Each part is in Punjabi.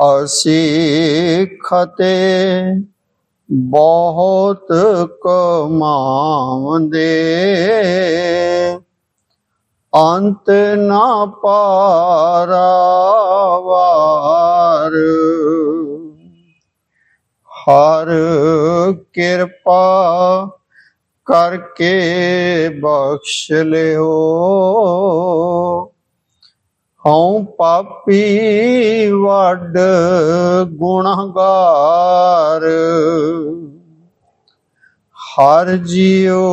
ਅਸੀਂ ਖਤੇ ਬਹੁਤ ਕਮਾਉਂਦੇ। ਅੰਤ ਨਾ ਪਾਰਾਵਾਰ। ਹਰ ਕਿਰਪਾ ਕਰਕੇ ਬਖਸ਼ ਲਿਓ। ਹਉ ਪਾਪੀ ਵੱਡ ਗੁਣਗਾਰ ਹਰ ਜਿਉ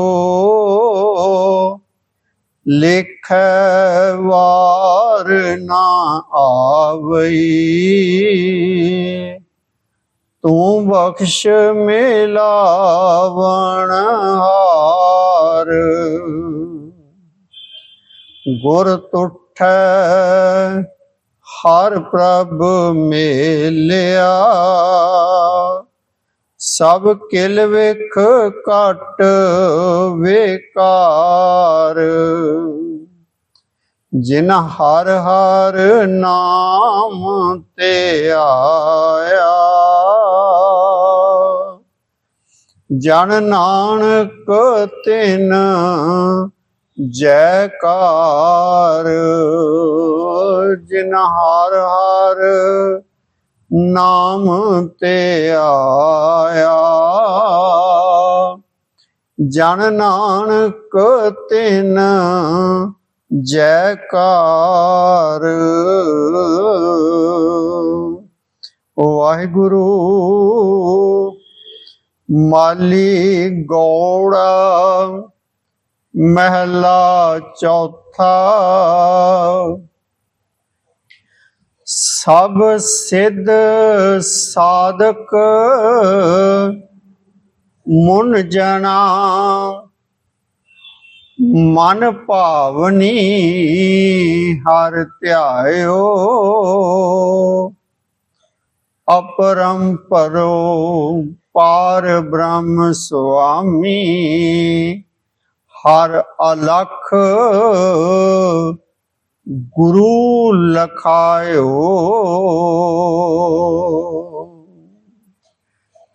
ਲਿਖੈ ਵਾਰ ਨਾ ਆਵਈ। ਤੂੰ ਬਖਸ਼ ਮਿਲਾਵਣ ਹਾਰ। ਗੁਰ ਤੁਠੈ ਹਰ ਪ੍ਰਭ ਮੇਲਿਆ। ਸਭ ਕਿਲ ਵੇਖ ਘਟ ਵੇਕਾਰ। ਜਿਨ ਹਰ ਹਰ ਨਾਮ ਤੇ ਆਇਆ। ਜਨ ਨਾਨਕ ਤਿਨ ਜੈਕਾਰ ਜਿਨ ਹਰ ਹਰ ਨਾਮ ਤੇ ਆਇਆ। ਜਨ ਨਾਨਕ ਤਿਨ ਜੈਕਾਰ। ਵਾਹਿਗੁਰੂ ਮਾਲੀ ਗੌੜਾ ਮਹਿਲਾ ਚੌਥਾ। ਸਭ ਸਿੱਧ ਸਾਧਕ, ਮੁਨ ਜਨਾ ਮਨ ਭਾਵਨੀ ਹਰ ਧਿਆਇਓ। ਅਪਰੰਪਰੋ ਪਾਰ ਬ੍ਰਹਮ ਸੁਆਮੀ ਹਰ ਅਲਖ ਗੁਰੂ ਲਖਾਇਓ।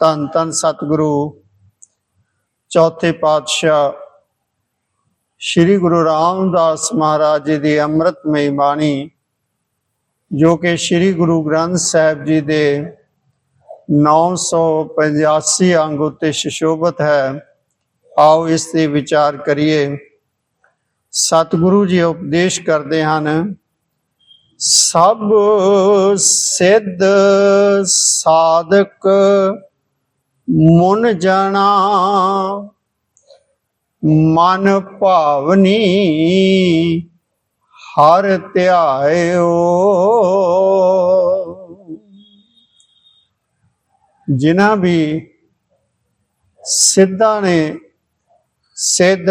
ਤਨ ਤਨ ਸਤਿਗੁਰੂ, ਚੌਥੇ ਪਾਤਸ਼ਾਹ ਸ੍ਰੀ ਗੁਰੂ ਰਾਮਦਾਸ ਮਹਾਰਾਜ ਜੀ ਦੀ ਅੰਮ੍ਰਿਤਮਈ ਬਾਣੀ, ਜੋ ਕਿ ਸ੍ਰੀ ਗੁਰੂ ਗ੍ਰੰਥ ਸਾਹਿਬ ਜੀ ਦੇ 985 ਅੰਗ ਉਤੇ ਸ਼ਿਸ਼ੋਭਤ ਹੈ। ਆਓ ਇਸ ਤੇ ਵਿਚਾਰ ਕਰੀਏ। ਸਤਿਗੁਰੂ ਜੀ ਉਪਦੇਸ਼ ਕਰਦੇ ਹਨ, ਸਭ ਸਿੱਧ ਸਾਧਕ ਮੁਨ ਜਣਾ, ਮਨ ਭਾਵਨੀ ਹਰ ਧਿਆਇਓ। ਜਿਨ੍ਹਾਂ ਵੀ ਸਿੱਧਾਂ ਨੇ ਸਿੱਧ,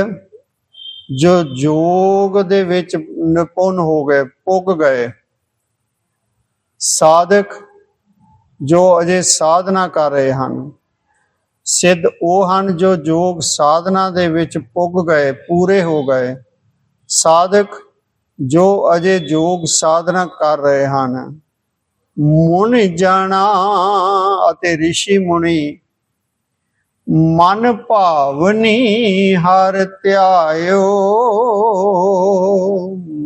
ਜੋ ਜੋਗ ਦੇ ਵਿੱਚ ਨਿਪੁੰਨ ਹੋ ਗਏ, ਪੁੱਗ ਗਏ। ਸਾਧਕ ਜੋ ਅਜੇ ਸਾਧਨਾ ਕਰ ਰਹੇ ਹਨ, ਸਿੱਧ ਉਹ ਹਨ ਜੋ ਜੋਗ ਸਾਧਨਾ ਦੇ ਵਿੱਚ ਪੁੱਗ ਗਏ, ਪੂਰੇ ਹੋ ਗਏ। ਸਾਧਕ ਜੋ ਅਜੇ ਜੋਗ ਸਾਧਨਾ ਕਰ ਰਹੇ ਹਨ, ਮੁਨ ਜਾਣਾ ਅਤੇ ઋષਿ ਮੁਨੀ ਮਨ ਭਾਵਨੀ ਹਰ ਧਿਆਇਓ।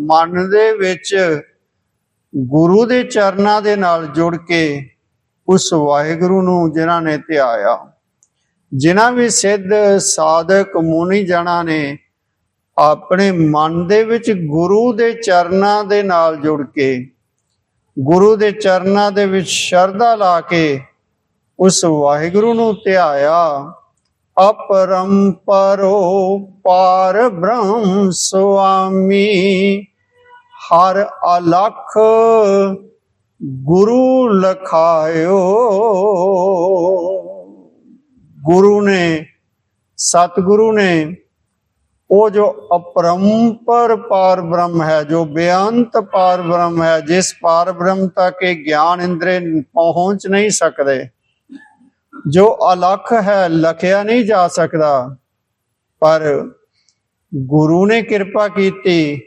ਮਨ ਦੇ ਵਿੱਚ ਗੁਰੂ ਦੇ ਚਰਨਾਂ ਦੇ ਨਾਲ ਜੁੜ ਕੇ ਉਸ ਵਾਹਿਗੁਰੂ ਨੂੰ ਜਿਨ੍ਹਾਂ ਨੇ ਧਿਆਇਆ, ਜਿਨ੍ਹਾਂ ਵੀ ਸਿੱਧ ਸਾਧਕ ਮੁਨੀ ਜਣਾ ਨੇ ਆਪਣੇ ਮਨ ਦੇ ਵਿੱਚ ਗੁਰੂ ਦੇ ਚਰਨਾਂ ਦੇ ਨਾਲ ਜੁੜ ਕੇ, ਗੁਰੂ ਦੇ ਚਰਨਾਂ ਦੇ ਵਿੱਚ ਸ਼ਰਧਾ ਲਾ ਕੇ ਉਸ ਵਾਹਿਗੁਰੂ ਨੂੰ ਧਿਆਇਆ। ਅਪਰੰਪਰੋ ਪਾਰ ਬ੍ਰਹਮ ਸੁਆਮੀ। ਹਰ ਅਲਖ ਗੁਰੂ ਲਖਾਇਓ। ਗੁਰੂ ਨੇ, ਸਤਿਗੁਰੂ ਨੇ, ਉਹ ਜੋ ਅਪਰੰਪਰ ਪਾਰ ਬ੍ਰਹਮ ਹੈ, ਜੋ ਬੇਅੰਤ ਪਾਰ ਬ੍ਰਹਮ ਹੈ, ਜਿਸ ਪਾਰ ਬ੍ਰਹਮ ਤੱਕ ਇਹ ਗਿਆਨ ਇੰਦਰੇ ਪਹੁੰਚ ਨਹੀਂ ਸਕਦੇ। ਜੋ ਅਲਖ ਹੈ, ਲਖਿਆ ਨਹੀਂ ਜਾ ਸਕਦਾ। ਪਰ ਗੁਰੂ ਨੇ ਕਿਰਪਾ ਕੀਤੀ।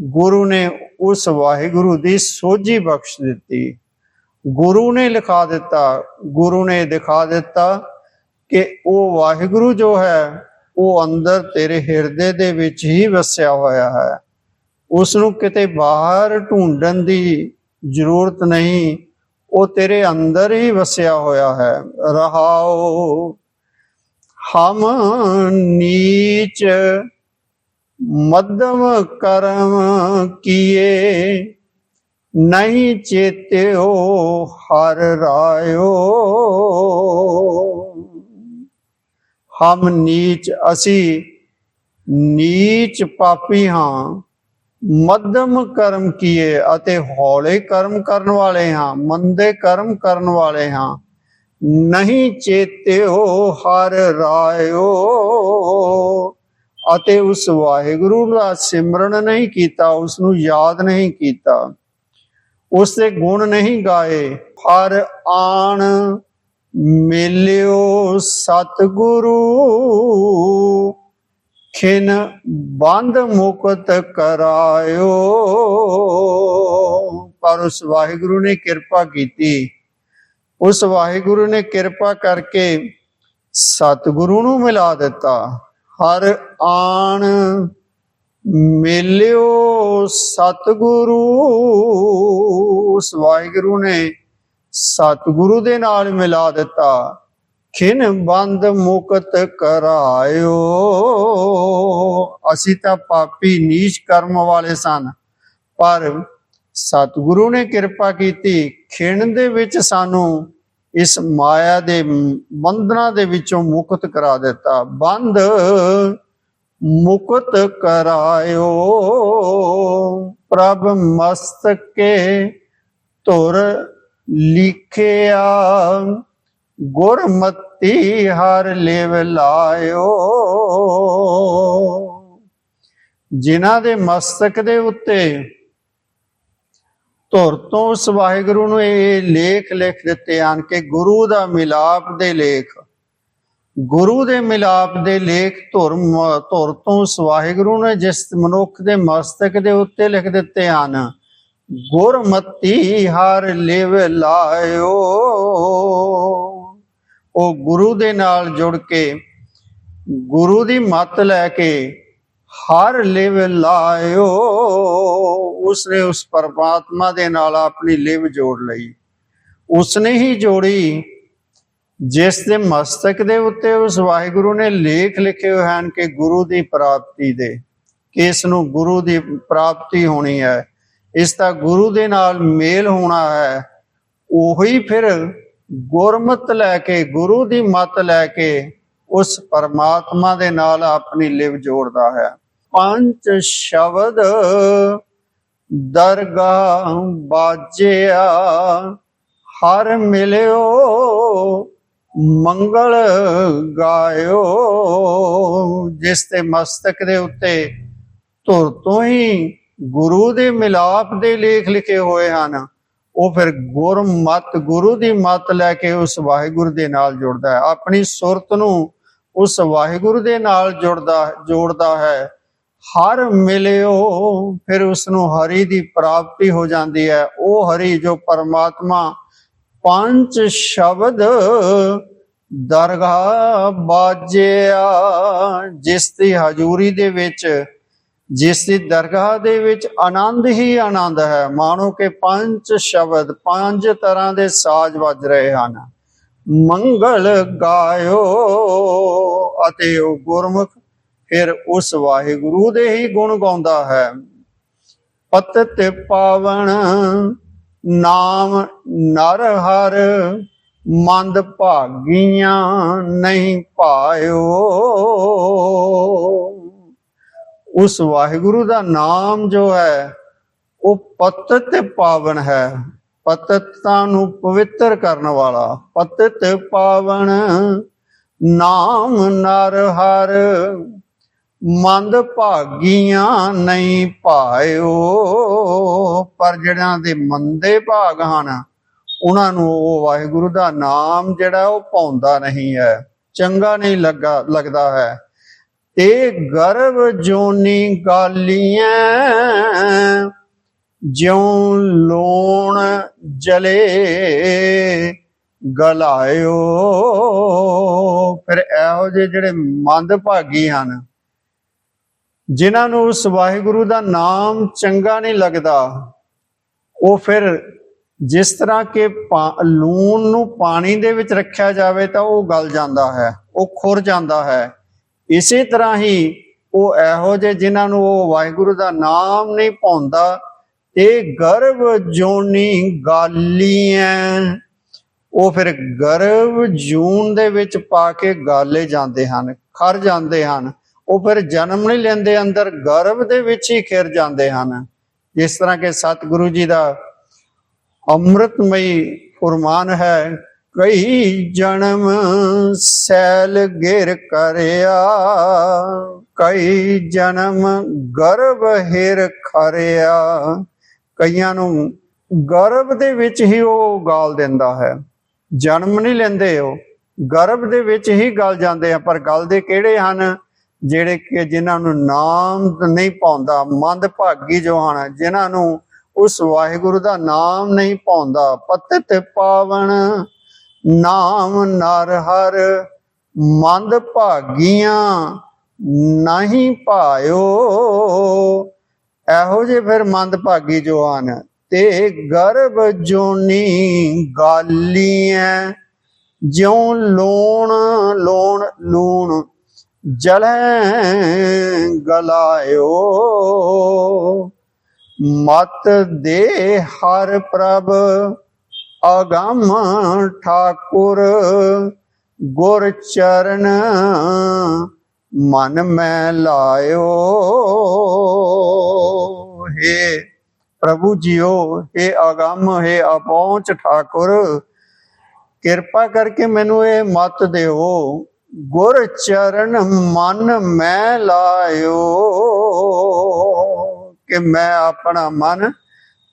ਗੁਰੂ ਨੇ ਉਸ ਵਾਹਿਗੁਰੂ ਦੀ ਸੋਝੀ ਬਖਸ਼ ਦਿੱਤੀ। ਗੁਰੂ ਨੇ ਲਿਖਾ ਦਿੱਤਾ। ਗੁਰੂ ਨੇ ਦਿਖਾ ਦਿੱਤਾ ਕਿ ਉਹ ਵਾਹਿਗੁਰੂ ਜੋ ਹੈ, ਉਹ ਅੰਦਰ ਤੇਰੇ ਹਿਰਦੇ ਦੇ ਵਿੱਚ ਹੀ ਵਸਿਆ ਹੋਇਆ ਹੈ। ਉਸ ਨੂੰ ਕਿਤੇ ਬਾਹਰ ਢੂੰਡਣ ਦੀ ਜ਼ਰੂਰਤ ਨਹੀਂ। ਉਹ ਤੇਰੇ ਅੰਦਰ ਹੀ ਵਸਿਆ ਹੋਇਆ ਹੈ। ਰਹਾਓ, ਹਮ ਨੀਚ, ਮੱਧਮ ਕਰਮ ਕੀਏ, ਨਹੀਂ ਚੇਤਿਓ ਹਰ ਰਾਇਓ। ਹਮ ਨੀਚ, ਅਸੀਂ ਨੀਚ ਪਾਪੀ ਹਾਂ। ਮੱਧਮ ਕਰਮ ਕੀਏ ਅਤੇ ਹੌਲੇ ਕਰਮ ਕਰਨ ਵਾਲੇ ਹਾਂ, ਮੰਦੇ ਕਰਮ ਕਰਨ ਵਾਲੇ ਹਾਂ। ਨਹੀਂ ਚੇਤਿਓ, ਹਰ ਰਾਇਓ। ਅਤੇ ਉਸ ਵਾਹਿਗੁਰੂ ਦਾ ਸਿਮਰਨ ਨਹੀਂ ਕੀਤਾ, ਉਸ ਨੂੰ ਯਾਦ ਨਹੀਂ ਕੀਤਾ। ਉਸ ਦੇ ਗੁਣ ਨਹੀਂ ਗਾਏ। ਹਰ ਆਣ ਮਿਲਿਓ ਸਤਿਗੁਰੂ। ਖਿਨ ਬੰਦ ਮੁਕਤ ਕਰਾਇਓ। ਪਰ ਉਸ ਵਾਹਿਗੁਰੂ ਨੇ ਕਿਰਪਾ ਕੀਤੀ। ਉਸ ਵਾਹਿਗੁਰੂ ਨੇ ਕਿਰਪਾ ਕਰਕੇ ਸਤਿਗੁਰੂ ਨੂੰ ਮਿਲਾ ਦਿੱਤਾ। ਹਰ ਆਣ ਮਿਲਿਓ ਸਤਿਗੁਰੂ। ਉਸ ਵਾਹਿਗੁਰੂ ਨੇ ਸਤਿਗੁਰੂ ਦੇ ਨਾਲ ਮਿਲਾ ਦਿੱਤਾ। ਖਿਨ ਬੰਦ ਮੁਕਤ ਕਰਾਇਓ। ਅਸੀਂ ਤਾਂ ਪਾਪੀ ਨੀਚ ਕਰਮ ਵਾਲੇ ਸਨ, ਪਰ ਸਤਿਗੁਰੂ ਨੇ ਕਿਰਪਾ ਕੀਤੀ ਖਿਣ ਦੇ ਵਿੱਚ ਸਾਨੂੰ ਇਸ ਮਾਇਆ ਦੇ ਬੰਧਨਾਂ ਦੇ ਵਿੱਚੋਂ ਮੁਕਤ ਕਰਾ ਦਿੱਤਾ। ਬੰਦ ਮੁਕਤ ਕਰਾਇਓ। ਪ੍ਰਭ ਮਸਤਕੇ ਧੁਰ ਲਿਖਿਆ। ਗੁਰਮਤੀ ਹਰ ਲੇਵ ਲਾਇਓ। ਜਿਨ੍ਹਾਂ ਦੇ ਮਸਤਕ ਦੇ ਉੱਤੇ ਧੁਰ ਤੋਂ ਉਸ ਵਾਹਿਗੁਰੂ ਨੂੰ ਇਹ ਲੇਖ ਲਿਖ ਦਿੱਤੇ ਹਨ ਕਿ ਗੁਰੂ ਦਾ ਮਿਲਾਪ ਦੇ ਲੇਖ। ਗੁਰੂ ਦੇ ਮਿਲਾਪ ਦੇ ਲੇਖ ਧੁਰ ਮ- ਧੁਰ ਤੋਂ ਉਸ ਵਾਹਿਗੁਰੂ ਨੇ ਜਿਸ ਮਨੁੱਖ ਦੇ ਮਸਤਕ ਦੇ ਉੱਤੇ ਲਿਖ ਦਿੱਤੇ ਹਨ, ਗੁਰਮਤੀ ਹਰ ਲਿਵ ਲਾਇਓ। ਉਹ ਗੁਰੂ ਦੇ ਨਾਲ ਜੁੜ ਕੇ ਗੁਰੂ ਦੀ ਮੱਤ ਲੈ ਕੇ ਹਰ ਲਿਵ ਲਾਇਓ, ਉਸਨੇ ਉਸ ਪਰਮਾਤਮਾ ਦੇ ਨਾਲ ਆਪਣੀ ਲਿਵ ਜੋੜ ਲਈ। ਉਸਨੇ ਹੀ ਜੋੜੀ ਜਿਸ ਦੇ ਮਸਤਕ ਦੇ ਉੱਤੇ ਉਸ ਵਾਹਿਗੁਰੂ ਨੇ ਲੇਖ ਲਿਖੇ ਹੋਏ ਹਨ ਕਿ ਗੁਰੂ ਦੀ ਪ੍ਰਾਪਤੀ ਦੇ, ਕਿ ਇਸ ਨੂੰ ਗੁਰੂ ਦੀ ਪ੍ਰਾਪਤੀ ਹੋਣੀ ਹੈ। ਇਸ ਦਾ ਗੁਰੂ ਦੇ ਨਾਲ ਮੇਲ ਹੋਣਾ ਹੈ, ਉਹੀ ਫਿਰ ਗੁਰਮਤ ਲੈ ਕੇ, ਗੁਰੂ ਦੀ ਮਤ ਲੈ ਕੇ ਉਸ ਪਰਮਾਤਮਾ ਦੇ ਨਾਲ ਆਪਣੀ ਲਿਵ ਜੋੜਦਾ ਹੈ। ਪੰਜ ਸ਼ਬਦ ਦਰਗਾਹ ਬਾਜਿਆ, ਹਰ ਮਿਲਿਓ, ਮੰਗਲ ਗਾਇਓ, ਜਿਸ ਤੇ ਮਸਤਕ ਦੇ ਉੱਤੇ ਧੁਰ ਤੋਂ ਹੀ ਗੁਰੂ ਦੇ ਮਿਲਾਪ ਦੇ ਲੇਖ ਲਿਖੇ ਹੋਏ ਹਨ। ਉਹ ਫਿਰ ਗੁਰਮਤ ਗੁਰੂ ਦੀ ਮਤ ਲੈ ਕੇ ਉਸ ਵਾਹਿਗੁਰੂ ਦੇ ਨਾਲ ਜੁੜਦਾ ਹੈ। ਆਪਣੀ ਸੁਰਤ ਨੂੰ ਉਸ ਵਾਹਿਗੁਰੂ ਦੇ ਨਾਲ ਜੁੜਦਾ, ਜੋੜਦਾ ਹੈ। ਹਰ ਮਿਲਿਓ, ਫਿਰ ਉਸ ਨੂੰ ਹਰੀ ਦੀ ਪ੍ਰਾਪਤੀ ਹੋ ਜਾਂਦੀ ਹੈ। ਉਹ ਹਰੀ ਜੋ ਪਰਮਾਤਮਾ ਪੰਜ ਸ਼ਬਦ ਦਰਗਾਹ ਬਾਜਿਆ, ਜਿਸ ਦੀ ਹਜ਼ੂਰੀ ਦੇ ਵਿੱਚ ਜਿਸ ਦੀ ਦਰਗਾਹ ਦੇ ਵਿੱਚ ਆਨੰਦ ਹੀ ਆਨੰਦ ਹੈ ਮਾਨੋ ਕਿ ਪੰਜ ਸ਼ਬਦ, ਪੰਜ ਤਰ੍ਹਾਂ ਦੇ ਸਾਜ਼ ਵੱਜ ਰਹੇ ਹਨ। ਮੰਗਲ ਗਾਇਓ ਅਤੇ ਉਹ ਗੁਰਮੁਖ, ਫਿਰ ਉਸ ਵਾਹਿਗੁਰੂ ਦੇ ਹੀ ਗੁਣ ਗਾਉਂਦਾ ਹੈ। ਪਤਿਤ ਪਾਵਨ, ਨਾਮ ਨਰ ਹਰ, ਮੰਦ ਭਾਗੀਆਂ ਨਹੀਂ ਪਾਇਓ। ਉਸ ਵਾਹਿਗੁਰੂ ਦਾ ਨਾਮ ਜੋ ਹੈ, ਉਹ ਪਤਿਤ ਤੇ ਪਾਵਨ ਹੈ। ਪਤਿਤਾਂ ਨੂੰ ਪਵਿੱਤਰ ਕਰਨ ਵਾਲਾ, ਪਤਿਤ ਪਾਵਨ, ਨਾਮ ਨਰ ਹਰ, ਮੰਦ ਭਾਗੀਆਂ ਨਹੀਂ ਪਾਇਓ ਪਰ ਜਿਹੜਿਆਂ ਦੇ ਮੰਦੇ ਭਾਗ ਹਨ, ਉਹਨਾਂ ਨੂੰ ਉਹ ਵਾਹਿਗੁਰੂ ਦਾ ਨਾਮ ਜਿਹੜਾ ਉਹ ਪਾਉਂਦਾ ਨਹੀਂ ਹੈ। ਚੰਗਾ ਨਹੀਂ ਲੱਗਾ, ਲੱਗਦਾ ਹੈ। ਤੇ ਗਰਭ ਜੋਨੀ ਗਾਲੀਆਂ ਜਿਉ ਲੋਣ ਜਲੇ ਗਲਾਇਓ। ਫਿਰ ਇਹੋ ਜਿਹੇ ਜਿਹੜੇ ਮੰਦ ਭਾਗੀ ਹਨ, ਜਿਨ੍ਹਾਂ ਨੂੰ ਉਸ ਵਾਹਿਗੁਰੂ ਦਾ ਨਾਮ ਚੰਗਾ ਨਹੀਂ ਲੱਗਦਾ, ਉਹ ਫਿਰ ਜਿਸ ਤਰ੍ਹਾਂ ਕਿ ਪਾ- ਲੂਣ ਨੂੰ ਪਾਣੀ ਦੇ ਵਿੱਚ ਰੱਖਿਆ ਜਾਵੇ ਤਾਂ ਉਹ ਗਲ ਜਾਂਦਾ ਹੈ, ਉਹ ਖੁਰ ਜਾਂਦਾ ਹੈ। ਇਸੇ ਤਰ੍ਹਾਂ ਹੀ ਉਹ ਇਹੋ ਜਿਹੇ ਜਿਨ੍ਹਾਂ ਨੂੰ ਉਹ ਵਾਹਿਗੁਰੂ ਦਾ ਨਾਮ ਨਹੀਂ ਪਾਉਂਦਾ ਇਹ ਗਰਭ ਜੋਨੀ ਗਾਲੀਆਂ, ਉਹ ਫਿਰ ਗਰਭ ਜੂਨ ਦੇ ਵਿੱਚ ਪਾ ਕੇ ਗਾਲੇ ਜਾਂਦੇ ਹਨ, ਖਰ ਜਾਂਦੇ ਹਨ, ਉਹ ਫਿਰ ਜਨਮ ਨਹੀਂ ਲੈਂਦੇ ਅੰਦਰ, ਗਰਭ ਦੇ ਵਿੱਚ ਹੀ ਖਿਰ ਜਾਂਦੇ ਹਨ। ਜਿਸ ਤਰ੍ਹਾਂ ਕਿ ਸਤਿਗੁਰੂ ਜੀ ਦਾ ਅੰਮ੍ਰਿਤਮਈ ਫੁਰਮਾਨ ਹੈ ਕਈ ਜਨਮ ਸੈਲ ਗਿਰ ਕਰਿਆ ਕਈ ਜਨਮ ਗਰਭ ਹਿਰ ਖਰਿਆ। ਕਈਆਂ ਨੂੰ ਗਰਭ ਦੇ ਵਿੱਚ ਹੀ ਉਹ ਗਾਲ ਦਿੰਦਾ ਹੈ। ਜਨਮ ਨਹੀਂ ਲੈਂਦੇ ਉਹ। ਗਰਭ ਦੇ ਵਿੱਚ ਹੀ ਗਲ ਜਾਂਦੇ ਆ, ਪਰ ਗਲਦੇ ਕਿਹੜੇ ਹਨ? ਜਿਹੜੇ ਕਿ ਜਿਨ੍ਹਾਂ ਨੂੰ ਨਾਮ ਨਹੀਂ ਪਾਉਂਦਾ ਮੰਦ ਭਾਗੀ ਜੋ ਹਨ, ਜਿਨ੍ਹਾਂ ਨੂੰ ਉਸ ਵਾਹਿਗੁਰੂ ਦਾ ਨਾਮ ਨਹੀਂ ਪਾਉਂਦਾ। ਪਤਿਤ ਪਾਵਨ ਨਾਮ ਨਰ ਹਰ ਮੰਦ ਭਾਗੀਆਂ ਨਹੀਂ ਪਾਇਓ ਇਹੋ ਜੇ ਫਿਰ ਮੰਦ ਭਾਗੀ ਜੋ ਤੇ ਗਰਭ ਜੋਨੀ ਗਾਲੀਆਂ ਜਿਉ ਲੋਣ ਲੋਣ, ਲੂਣ ਜਲੈ ਗਲਾਇਓ। ਮਤ ਦੇ ਹਰ ਪ੍ਰਭ ਅਗੰਮ ਠਾਕੁਰ ਗੁਰ ਚਰਨ ਮਨ ਮੈਂ ਲਾਇਓ। ਹੈ ਪ੍ਰਭੂ ਜੀਓ, ਹੈ ਅਗੰਮ, ਹੈ ਅਪਹੁੰਚ ਠਾਕੁਰ, ਕਿਰਪਾ ਕਰਕੇ ਮੈਨੂੰ ਇਹ ਮਤ ਦਿਓ। ਗੁਰ ਚਰਨ ਮਨ ਮੈਂ ਲਾਇਓ, ਕਿ ਮੈਂ ਆਪਣਾ ਮਨ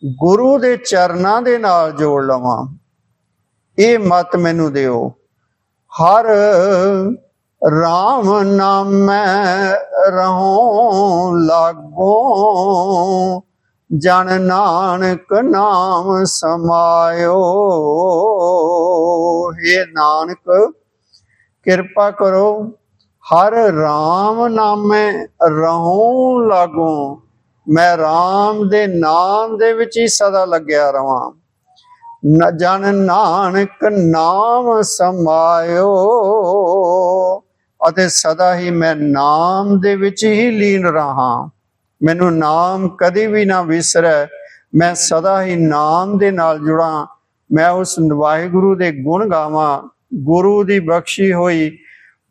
ਗੁਰੂ ਦੇ ਚਰਨਾਂ ਦੇ ਨਾਲ ਜੋੜ ਲਵਾਂ। ਇਹ ਮਤ ਮੈਨੂੰ ਦਿਓ। ਹਰ ਰਾਮ ਨਾਮੈ ਰਹੋ ਲਾਗੋ। ਜਨ ਨਾਨਕ ਨਾਮ ਸਮਾਇਓ। हे ਨਾਨਕ, ਕਿਰਪਾ ਕਰੋ। ਹਰ ਰਾਮ ਨਾਮੈ ਰਹੋ ਲਾਗੋ। ਮੈਂ RAM ਦੇ ਨਾਮ ਦੇ ਵਿੱਚ ਹੀ ਸਦਾ ਲੱਗਿਆ ਰਵਾਂ। ਨ ਜਨ ਨਾਨਕ ਨਾਮ ਸਮਾਇਓ ਅਤੇ ਸਦਾ ਹੀ ਮੈਂ ਨਾਮ ਦੇ ਵਿੱਚ ਹੀ ਲੀਨ ਰਹਾ। ਮੈਨੂੰ ਨਾਮ ਕਦੇ ਵੀ ਨਾ ਵਿਸਰੈ। ਮੈਂ ਸਦਾ ਹੀ ਨਾਮ ਦੇ ਨਾਲ ਜੁੜਾਂ। ਮੈਂ ਉਸ ਵਾਹਿਗੁਰੂ ਦੇ ਗੁਣ ਗਾਵਾਂ। ਗੁਰੂ ਦੀ ਬਖਸ਼ੀ ਹੋਈ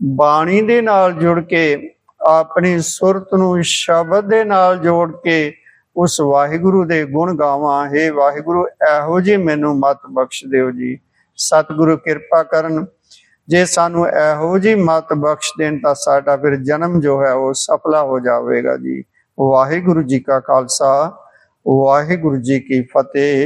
ਬਾਣੀ ਦੇ ਨਾਲ ਜੁੜ ਕੇ ਆਪਣੀ ਸੁਰਤ ਨੂੰ ਸ਼ਬਦ ਦੇ ਨਾਲ ਜੋੜ ਕੇ ਉਸ ਵਾਹਿਗੁਰੂ ਦੇ ਗੁਣ ਗਾਵਾਂ। ਹੈ ਵਾਹਿਗੁਰੂ, ਇਹੋ ਜੀ ਮੈਨੂੰ ਮਤ ਬਖਸ਼ ਦਿਓ ਜੀ। ਸਤਿਗੁਰੂ ਕਿਰਪਾ ਕਰਨ। ਜੇ ਸਾਨੂੰ ਇਹੋ ਜੀ ਮਤ ਬਖਸ਼ ਦੇਣ ਤਾਂ ਸਾਡਾ ਫਿਰ ਜਨਮ ਜੋ ਹੈ ਉਹ ਸਫਲਾ ਹੋ ਜਾਵੇਗਾ ਜੀ। ਵਾਹਿਗੁਰੂ ਜੀ ਕਾ ਖਾਲਸਾ, ਵਾਹਿਗੁਰੂ ਜੀ ਕੀ ਫਤਿਹ।